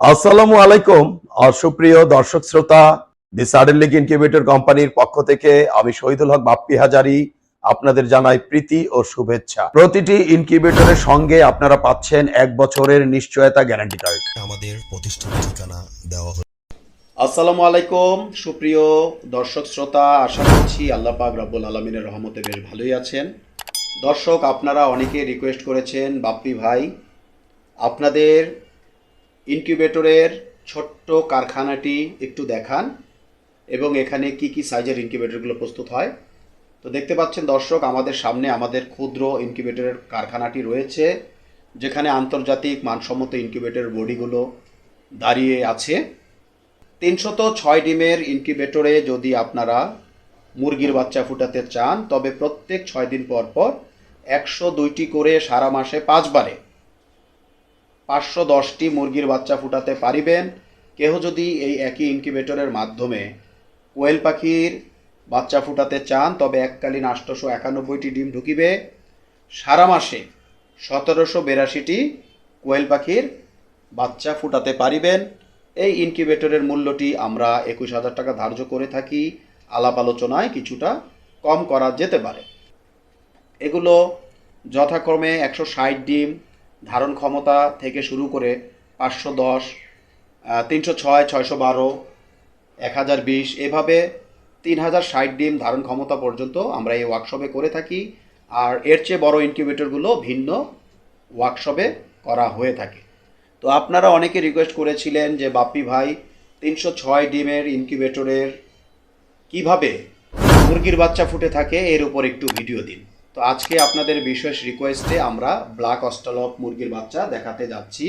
আসসালামু আলাইকুম আর সুপ্রিয় দর্শক শ্রোতা দি সাডেন লিগ ইনকিউবেটর কোম্পানির পক্ষ থেকে আমি শহীদুল হক বাপ্পি হাজারি আপনাদের জানাই প্রীতি ও শুভেচ্ছা। প্রতিটি ইনকিউবেটরের সঙ্গে আপনারা পাচ্ছেন এক বছরের নিশ্চয়তা গ্যারান্টি কার্ড আমাদের প্রতিষ্ঠান ঠিকানা দেওয়া হলো আসসালামু আলাইকুম সুপ্রিয় দর্শক শ্রোতা আশা করছি আল্লাহ পাক রব্বুল আলমিনের রহমতে বেশ ভালোই আছেন। দর্শক আপনারা অনেকে রিকোয়েস্ট করেছেন বাপ্পি ভাই আপনাদের ইনকিউবেটরের ছোট্ট কারখানাটি একটু দেখান, এবং এখানে কি কি সাইজের ইনকিউবেটরগুলো প্রস্তুত হয়। তো দেখতে পাচ্ছেন দর্শক, আমাদের সামনে আমাদের ক্ষুদ্র ইনকিউবেটরের কারখানাটি রয়েছে, যেখানে আন্তর্জাতিক মানসম্মত ইনকিউবেটরের বডিগুলো দাঁড়িয়ে আছে। তিনশত ছয় ডিমের ইনকিউবেটরে যদি আপনারা মুরগির বাচ্চা ফুটাতে চান, তবে প্রত্যেক ছয় দিন পর পর একশো দুইটি করে সারা মাসে পাঁচবারে পাঁচশো দশটি মুরগির বাচ্চা ফুটাতে পারিবেন। কেহ যদি এই একই ইনকিউবেটরের মাধ্যমে কোয়েল পাখির বাচ্চা ফুটাতে চান, তবে এককালীন আটশোশো একানব্বইটি ডিম ঢুকিবে। সারা মাসে সতেরোশো বিরাশিটি কোয়েল পাখির বাচ্চা ফুটাতে পারিবেন। এই ইনকিউবেটরের মূল্যটি আমরা একুশ হাজার টাকা ধার্য করে থাকি। আলাপ আলোচনায় কিছুটা কম করা যেতে পারে। এগুলো যথাক্রমে একশো ষাট ডিম ধারণ ক্ষমতা থেকে শুরু করে পাঁচশো দশ তিনশো ছয়, ছয়শো বারো, এক হাজার বিশ, এভাবে তিন হাজার ষাট ডিম ধারণ ক্ষমতা পর্যন্ত আমরা এই ওয়ার্কশপে করে থাকি। আর এর চেয়ে বড় ইনকিউবেটরগুলো ভিন্ন ওয়ার্কশপে করা হয়ে থাকে। তো আপনারা অনেকে রিকোয়েস্ট করেছিলেন যে, বাপ্পি ভাই, তিনশো ছয় ডিমের ইনকিউবেটরের কীভাবে মুরগির বাচ্চা ফুটে থাকে, এর উপর একটু ভিডিও দিন। তো আজকে আপনাদের বিশেষ রিকোয়েস্টে আমরা ব্ল্যাক অস্ট্রালপ মুরগির বাচ্চা দেখাতে যাচ্ছি।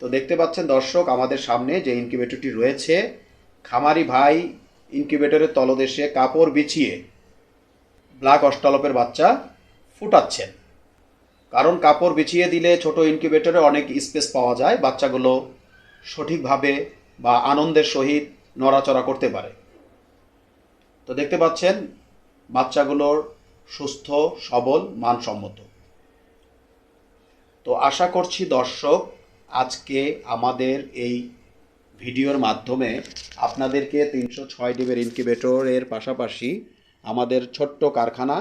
তো দেখতে পাচ্ছেন দর্শক, আমাদের সামনে যে ইনকিউবেটরটি রয়েছে, খামারি ভাই ইনকিউবেটরের তলদেশে কাপড় বিছিয়ে ব্ল্যাক অস্টালপের বাচ্চা ফুটাচ্ছেন। কারণ কাপড় বিছিয়ে দিলে ছোট ইনকিউবেটরে অনেক স্পেস পাওয়া যায়, বাচ্চাগুলো সঠিকভাবে বা আনন্দের সহিত নড়াচড়া করতে পারে। তো দেখতে পাচ্ছেন বাচ্চাগুলোর সুস্থ, সবল, মানসম্মত। তো আশা করছি দর্শক, আজকে আমাদের এই ভিডিওর মাধ্যমে আপনাদেরকে তিনশো ছয় ডিবের ইনকিউবেটরের পাশাপাশি আমাদের ছোট্ট কারখানা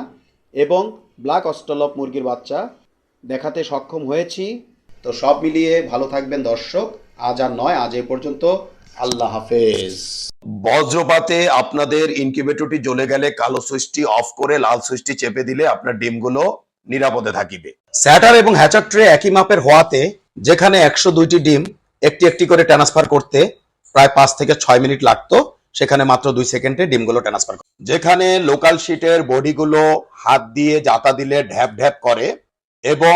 এবং ব্ল্যাক অস্টলপ মুরগির বাচ্চা দেখাতে সক্ষম হয়েছি। তো সব মিলিয়ে ভালো থাকবেন দর্শক। আজ আর নয়, আজ এ পর্যন্ত। আল্লাহ হাফেজ। বজ্রপাতে আপনাদের ইনকিউবেটরটি জ্বলে গেলে কালো সুইচটি অফ করে লাল সুইচটি চেপে দিলে আপনার ডিমগুলো নিরাপদে থাকিবে। স্যাটার এবং হ্যাচার ট্রে একই মাপের হওয়াতে যেখানে একশো দুইটি ডিম একটি একটি করে ট্রান্সফার করতে প্রায় পাঁচ থেকে ছয় মিনিট লাগতো, সেখানে মাত্র দুই সেকেন্ডে ডিমগুলো ট্রান্সফার করে। যেখানে লোকাল শিটের বডিগুলো হাত দিয়ে জাতা দিলে ঢ্যাপ ঢ্যাপ করে এবং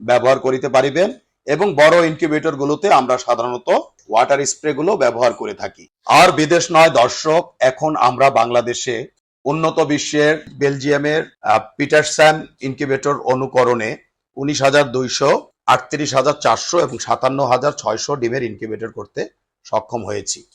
ব্যবহার করিতে পারিবেন এবং বড় ইনকিউবেটর গুলোতে আমরা সাধারণত ওয়াটার স্প্রে গুলো ব্যবহার করে থাকি। আর বিদেশ নয়, দর্শক, এখন আমরা বাংলাদেশে উন্নত বিশ্বের বেলজিয়ামের পিটারস্যাম ইনকিউবেটর অনুকরণে উনিশ হাজার দুইশো আটত্রিশ হাজার চারশো এবং সাতান্ন হাজার ছয়শো ডিমের ইনকিউবেটর করতে সক্ষম হয়েছি।